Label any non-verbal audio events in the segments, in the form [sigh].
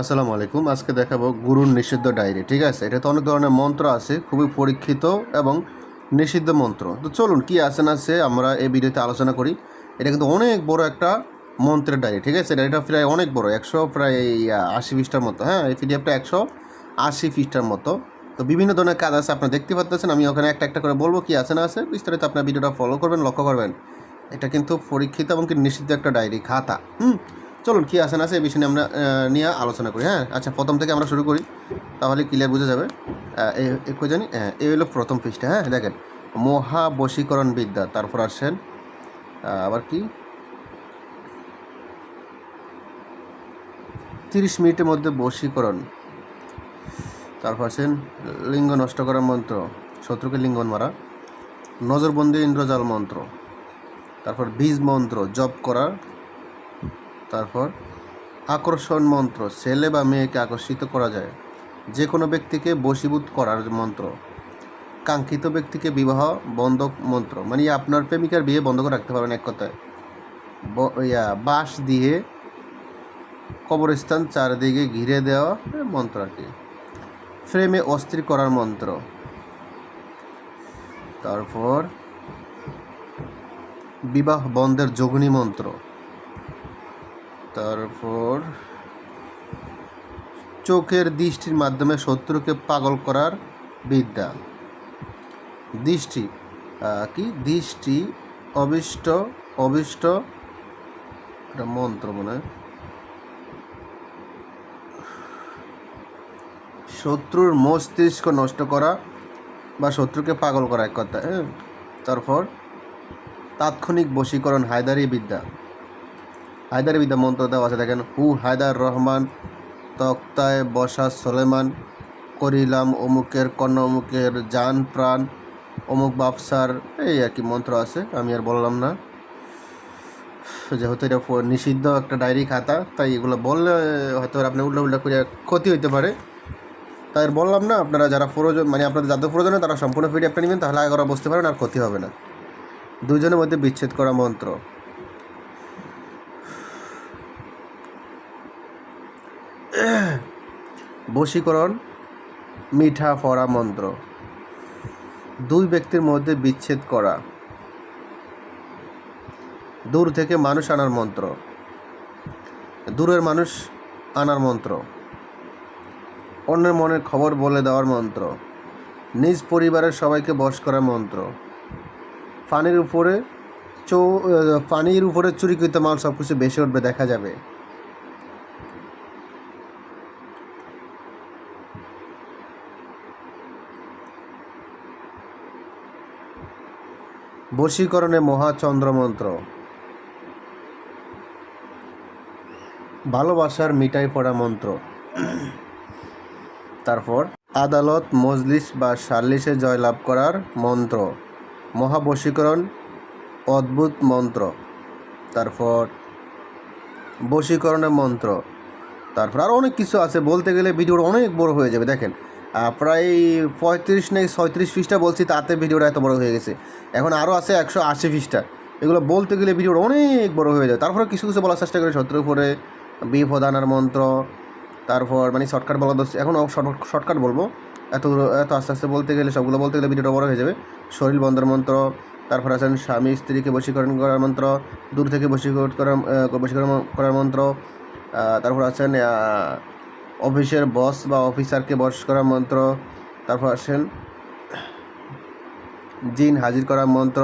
আসসালামু আলাইকুম। আজকে দেখাবো গুরুর নিষিদ্ধ ডায়েরি, ঠিক আছে? এটা তো অনেক ধরনের মন্ত্র আছে, খুবই পরীক্ষিত এবং নিষিদ্ধ মন্ত্র। তো চলুন, কি আছে না আছে আমরা এই ভিডিওতে আলোচনা করি। এটা কিন্তু অনেক বড় একটা মন্ত্রের ডায়েরি, ঠিক আছে? এটা প্রায় অনেক বড়, একশো প্রায় আশি পৃষ্ঠার মতো হ্যাঁ? এই পিডিএফটা একশো আশি পৃষ্ঠার মতো। তো বিভিন্ন ধরনের কাজ আছে, আপনারা দেখতে পাচ্ছেন আমি ওখানে একটা একটা করে বলব কি আছে না আছে। বিস্তারিত আপনার ভিডিওটা ফলো করবেন, লক্ষ্য করবেন। এটা কিন্তু পরীক্ষিত এবং কি নিষিদ্ধ একটা ডায়েরি, খাতা, হুম? চলুন কী আছে না আছে এই বিষয় নিয়ে আমরা নিয়ে আলোচনা করি হ্যাঁ? আচ্ছা প্রথম থেকে আমরা শুরু করি তাহলে ক্লিয়ার বোঝা যাবে। আহ, জানি এই হলো প্রথম পৃষ্ঠা হ্যাঁ? দেখেন মহাবশীকরণ বিদ্যা তারপর আসছেন আবার কি? তিরিশ মিনিটের মধ্যে বশীকরণ। তারপর আছেন লিঙ্গ নষ্ট করার মন্ত্র শত্রুকে লিঙ্গন মারা নজরবন্দি ইন্দ্রজাল মন্ত্র তারপর বীজ মন্ত্র জপ করা তারপর আকর্ষণ মন্ত্র, ছেলে বা মেয়েকে আকর্ষিত করা যায়। যে কোনো ব্যক্তিকে বশীভূত করার মন্ত্র। কাঙ্ক্ষিত ব্যক্তিকে বিবাহ বন্ধক মন্ত্র। মানে আপনার প্রেমিকার বিয়ে বন্ধ করে রাখতে পারবেন এক কথায়। ইয়া, বাঁশ দিয়ে কবরস্থান চারদিকে ঘিরে দেওয়া মন্ত্র আর কি। ফ্রেমে অস্থির করার মন্ত্র। তারপর বিবাহ বন্ধের যোগনী মন্ত্র। তারপর চোখের দৃষ্টির মাধ্যমে শত্রুকে পাগল করার বিদ্যা। দৃষ্টি কি? দৃষ্টি, অবিষ্ট অবিষ্ট, একটা মন্ত্র মনে হয়। শত্রুর মস্তিষ্ক নষ্ট করা বা শত্রুকে পাগল করা এক কথা হ্যাঁ? তারপর তাৎক্ষণিক বশীকরণ, হায়দারি বিদ্যা। হায়দারি বিদ্যা মন্ত্র দেওয়া আছে। দেখেন, হু, হায়দার রহমান, তক্তায় বসা সোলেমান, করিলাম অমুকের কন্যা অমুকের জান, প্রাণ, অমুক বাপসার, এই আর কি মন্ত্র আছে, আমি আর বললাম না। যেহেতু এটা নিষিদ্ধ একটা ডায়েরি খাতা, তাই এগুলো বললে হয়তো আপনি উল্টা উল্টা করে ক্ষতি হইতে পারে। তাই বললাম না, আপনারা যারা প্রয়োজন মানে আপনাদের যাদের প্রয়োজনে তারা সম্পূর্ণ পিডিএফটা নেবেন, তাহলে আগে বুঝতে পারেন আর ক্ষতি হবে না। দুজনের মধ্যে বিচ্ছেদ করা মন্ত্র। বশীকরণ, মিঠা ফরা মন্ত্র। দুই ব্যক্তির মধ্যে বিচ্ছেদ করা। দূর থেকে মানুষ আনার মন্ত্র। দূরের মানুষ আনার মন্ত্র। অন্যের মনের খবর বলে দেওয়ার মন্ত্র। নিজ পরিবারের সবাইকে বশ করার মন্ত্র। পানির উপরে চৌ পানির উপরে চুরিকৃত মাল সব কিছু বেশি উঠবে, দেখা যাবে। বশীকরণে মহাচন্দ্র মন্ত্র ভালোবাসার মিটাই পড়া মন্ত্র। তারপর, আদালত, মজলিস বা সাল্লিসে জয়লাভ করার মন্ত্র। মহাবশীকরণ, অদ্ভুত মন্ত্র। তারপর, বশীকরণের মন্ত্র। তারপর আরও অনেক কিছু আছে, বলতে গেলে ভিডিওটা অনেক বড় হয়ে যাবে, দেখেন। প্রায় পঁয়ত্রিশ নেই, ছয়ত্রিশ পৃষ্ঠা বলছি, তাতে ভিডিওটা এত বড় হয়ে গেছে। এখন আরও আছে একশো আশি পৃষ্ঠা। এগুলো বলতে গেলে ভিডিওটা অনেক বড় হয়ে যায়। তারপরে কিছু কিছু বলার চেষ্টা করি, শত্রুর উপরে বিপদানার মন্ত্র, তারপর মানে শর্টকাট বলা দোষ, এখন শর্টকাট বলব। এত এত আস্তে আস্তে বলতে গেলে, সবগুলো বলতে গেলে ভিডিওটা বড় হয়ে যাবে। শরীর বন্ধের মন্ত্র, তারপর আছেন স্বামী, স্ত্রীকে বশীকরণ করার মন্ত্র, দূর থেকে বশীকরণ করার বশীকরণ করার মন্ত্র তারপর আছেন অফিসের বস বা অফিসারকে বস করার মন্ত্র, তারপর আসেন। জিন হাজির করার মন্ত্র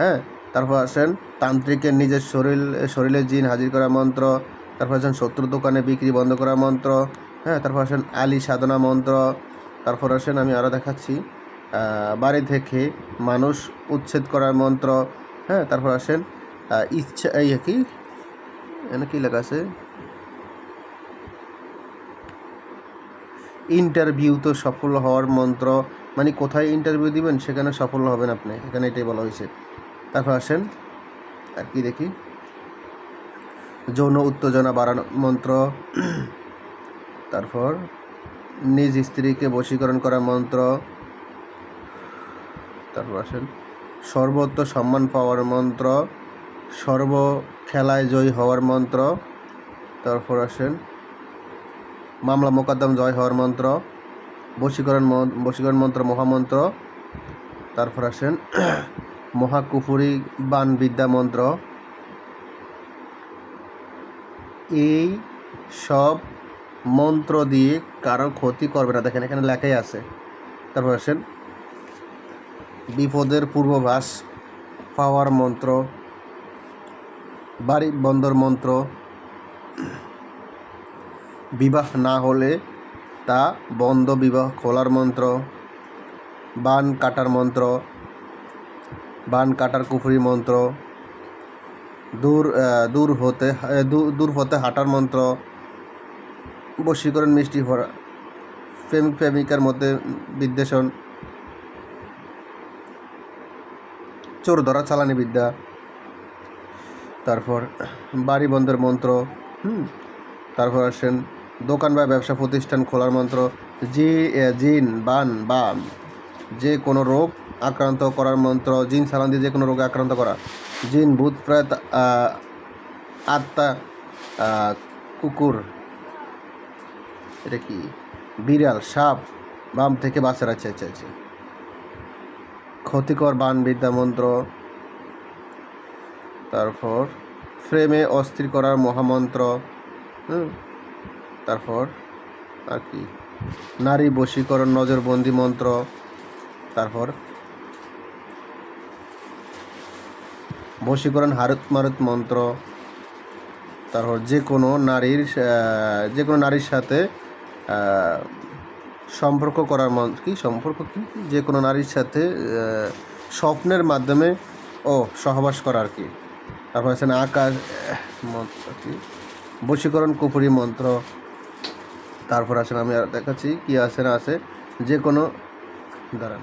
হ্যাঁ তারপর আসেন তান্ত্রিকের নিজের শরীর, শরীরে জিন হাজির করার মন্ত্র, তারপর আসেন শত্রু দোকানে বিক্রি বন্ধ করার মন্ত্র হ্যাঁ তারপর আসেন আলী সাধনা মন্ত্র, তারপর আসেন আমি আরও দেখাচ্ছি বাড়ি থেকে মানুষ উচ্ছেদ করার মন্ত্র হ্যাঁ তারপর আসেন ইচ্ছা, এই কি? এখানে কী লেখা আছে? ইন্টারভিউতে সফল হওয়ার মন্ত্র মানে কোথায় ইন্টারভিউ দিবেন সেখানে সফল হবেন আপনি, এখানে এটাই বলা হয়েছে। তারপর আসেন, আর কি দেখি? যৌন উত্তেজনা বাড়ানো মন্ত্র। তারপর, নিজ স্ত্রীকে বশীকরণ করা মন্ত্র। তারপর আসেন সর্বত্র সম্মান পাওয়ার মন্ত্র। সর্ব খেলায় জয়ী হওয়ার মন্ত্র। তারপর আসেন মামলা মোকদ্দম জয় হওয়ার মন্ত্র, বশীকরণ বশীকরণ মন্ত্র, মহামন্ত্র। তারপর আসেন, [clears throat] মহাকুফুরি বান বিদ্যা মন্ত্র। এই সব মন্ত্র দিয়ে কারও ক্ষতি করবে না। দেখেন এখানে লেখাই আছে। তারপর আসেন, বিপদের পূর্বভাস পাওয়ার মন্ত্র, বাড়ি বন্দর মন্ত্র বিবাহ না হলে তা বন্ধ বিবাহ খোলার মন্ত্র, বান কাটার মন্ত্র, বান কাটার কুফুরি মন্ত্র, দূর দূর হতে দূর- হতে হাঁটার মন্ত্র, বশীকরণ মিষ্টি ভরা প্রেমিক প্রেমিকার মধ্যে বিদ্বেষণ, চোর ধরা চালানি বিদ্যা, তারপর বাড়ি বন্ধের মন্ত্র, হুম, তারপর আসেন দোকান বা ব্যবসা প্রতিষ্ঠান খোলার মন্ত্র জি জিন বান বা যে কোনো রোগ আক্রান্ত করার মন্ত্র জিন সালান দিয়ে যে কোনো রোগে আক্রান্ত করা। জিন ভূত আহ, আত্মা কুকুর এটা কি? বিড়াল সাপ বাম থেকে বাঁচার আছে আছে আছে ক্ষতিকর বান বিদ্যা মন্ত্র। তারপর ফ্রেমে অস্থির করার মহামন্ত্র। হুম। তারপর আর কি? নারী বশীকরণ, নজরবন্দি মন্ত্র, তারপর বশীকরণ, হারত মারত মন্ত্র, তারপর যে কোনো নারীর যে কোনো নারীর সাথে সম্পর্ক করার মন্ত্র কি সম্পর্ক কি? যে কোনো নারীর সাথে স্বপ্নের মাধ্যমে ও সহবাস করা আর কি। তারপর আছেন আকাশ মন্ত্র কি? বশীকরণ কুপুরি মন্ত্র তারপর আসেন, আমি আর দেখাচ্ছি কি আছে না আছে। যে কোনো দাঁড়ান।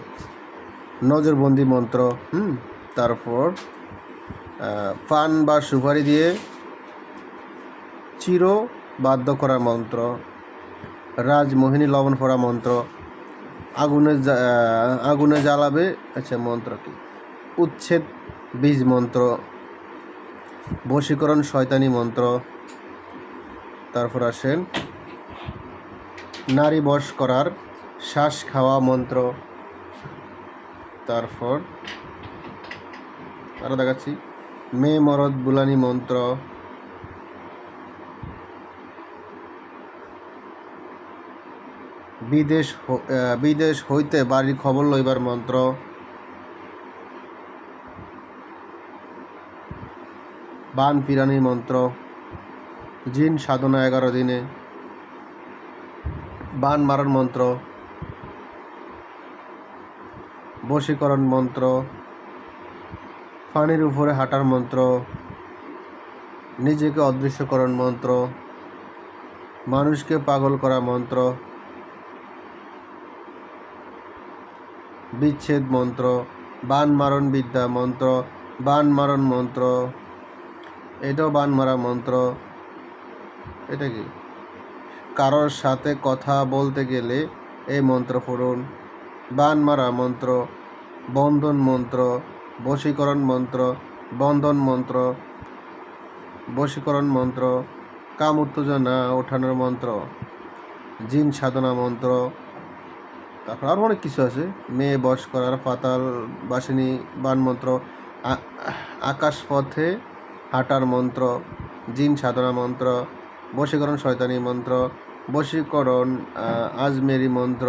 নজরবন্দি মন্ত্র, হুম? তারপর পান বা সুপারি দিয়ে চির বাধ্য করার মন্ত্র, রাজমোহিনী লবণ পড়া মন্ত্র, আগুনে আগুনে জ্বালাবে আচ্ছা মন্ত্র কি? উচ্ছেদ বীজ মন্ত্র, বশীকরণ শয়তানি মন্ত্র, তারপর আসেন নারী বশ করার শ্বাস খাওয়া মন্ত্র। তারপর আরও দেখাচ্ছি। মেয়ে মরদ বুলানি মন্ত্র। বিদেশ বিদেশ হইতে বাড়ির খবর লইবার মন্ত্র। বান পিরানির মন্ত্র। জিন সাধনা এগারো দিনে। বান মারার মন্ত্র, বশীকরণ মন্ত্র পানির উপরে হাঁটার মন্ত্র, নিজেকে অদৃশ্যকরণ মন্ত্র, মানুষকে পাগল করা মন্ত্র, বিচ্ছেদ মন্ত্র, বান মারণ বিদ্যা মন্ত্র, বান মারণ মন্ত্র, এটাও বান মারা মন্ত্র, এটা কি? কারোর সাথে কথা বলতে গেলে এই মন্ত্র পড়ুন। বান মারা মন্ত্র, বন্ধন মন্ত্র, বশীকরণ মন্ত্র, বন্ধন মন্ত্র, বশীকরণ মন্ত্র, কাম উত্তেজনা ওঠানোর মন্ত্র, জিন সাধনা মন্ত্র, তারপর আরও অনেক কিছু আছে। মেয়ে বশ করার পাতাল বাসিনী বান মন্ত্র আকাশ পথে হাঁটার মন্ত্র, জিন সাধনা মন্ত্র, বশীকরণ শয়তানি মন্ত্র বশীকরণ আজমেরি মন্ত্র,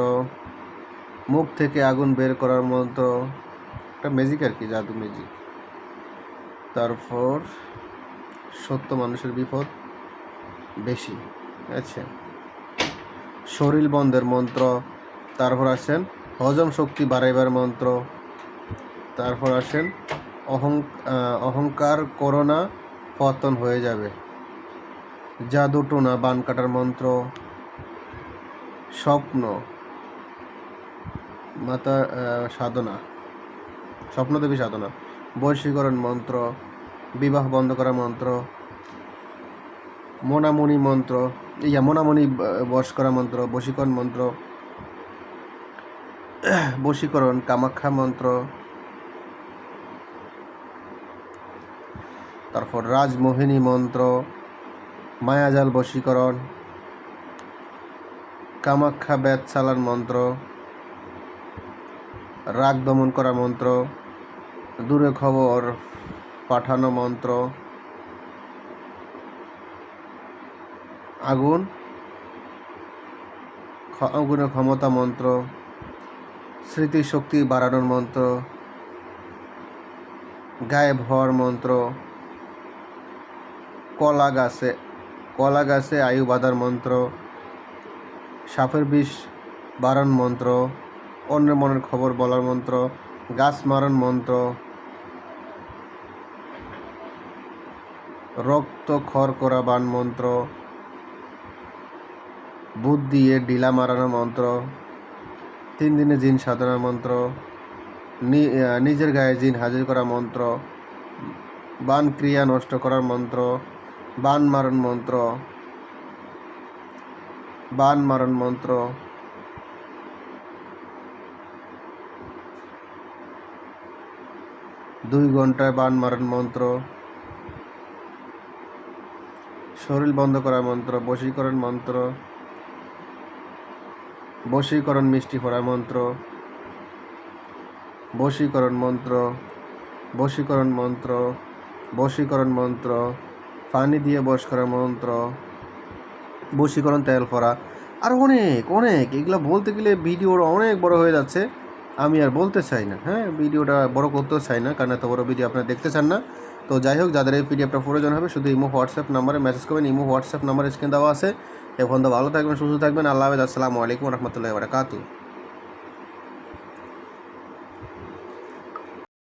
মুখ থেকে আগুন বের করার মন্ত্র, একটা ম্যাজিক আর কি, জাদু ম্যাজিক তারপর সত্য মানুষের বিপদ বেশি আচ্ছা শরীর বন্ধের মন্ত্র, তারপর আসেন হজম শক্তি বাড়াইবার মন্ত্র, তারপর আসেন অহং অহংকার করোনা পতন হয়ে যাবে। জাদু টোনা বান কাটার মন্ত্র স্বপ্ন। মাতা সাধনা। স্বপ্নদেবী সাধনা। বৈশীকরণ মন্ত্র। বিবাহ বন্ধ করা মন্ত্র। মোনামণি মন্ত্র। ইয়া, মোনামণি বশ করা মন্ত্র। বশীকরণ মন্ত্র। বশীকরণ কামাখ্যা মন্ত্র। তারপর রাজমোহিনী মন্ত্র। মায়াজাল বশীকরণ। কামাখ্যা ব্যাত চালান মন্ত্র, রাগ দমন করা মন্ত্র, দূরে খবর পাঠানো মন্ত্র, আগুন আগুনের ক্ষমতা মন্ত্র, স্মৃতিশক্তি বাড়ানোর মন্ত্র, গায়েব হওয়ার মন্ত্র, কলা গাছে কলা গাছে আয়ু বাঁধার মন্ত্র সাপের বিষ বারণ মন্ত্র, অন্যের মনের খবর বলার মন্ত্র, গাছ মারণ মন্ত্র, রক্ত খর করা বান মন্ত্র বুধ দিয়ে ডিলা মারানো মন্ত্র, তিন দিনে জিন সাধনার মন্ত্র নিজের গায়ে জিন হাজির করা মন্ত্র, বান ক্রিয়া নষ্ট করার মন্ত্র, বান মারণ মন্ত্র বান মারণ মন্ত্র। দুই ঘন্টায় বান মারণ মন্ত্র। শরীর বন্ধ করার মন্ত্র, বশীকরণ মন্ত্র। বশীকরণ মিষ্টি ফোড়া মন্ত্র। বশীকরণ মন্ত্র বশীকরণ মন্ত্র বশীকরণ মন্ত্র, পানি দিয়ে বশ করা মন্ত্র। বশীকরণ, তেল ফরা আর অনেক অনেক, এগুলো বলতে গেলে ভিডিওটা অনেক বড় হয়ে যাচ্ছে। আমি আর বলতে চাই না হ্যাঁ? ভিডিওটা বড় করতেও চাই না, কারণ এত বড় ভিডিও আপনারা দেখতে চান না। তো যাই হোক, যাদের এই পিডিএফটা প্রয়োজন হবে, শুধু ইমো, হোয়াটসঅ্যাপ নাম্বারে মেসেজ করবেন। ইমো, হোয়াটসঅ্যাপ নাম্বার স্ক্রিন দেওয়া আছে। এখন তো ভালো থাকবেন, সুস্থ থাকবেন। আল্লাহ হাফেজ। আসসালামু আলাইকুম রহমতুল্লাহ বারাকাতু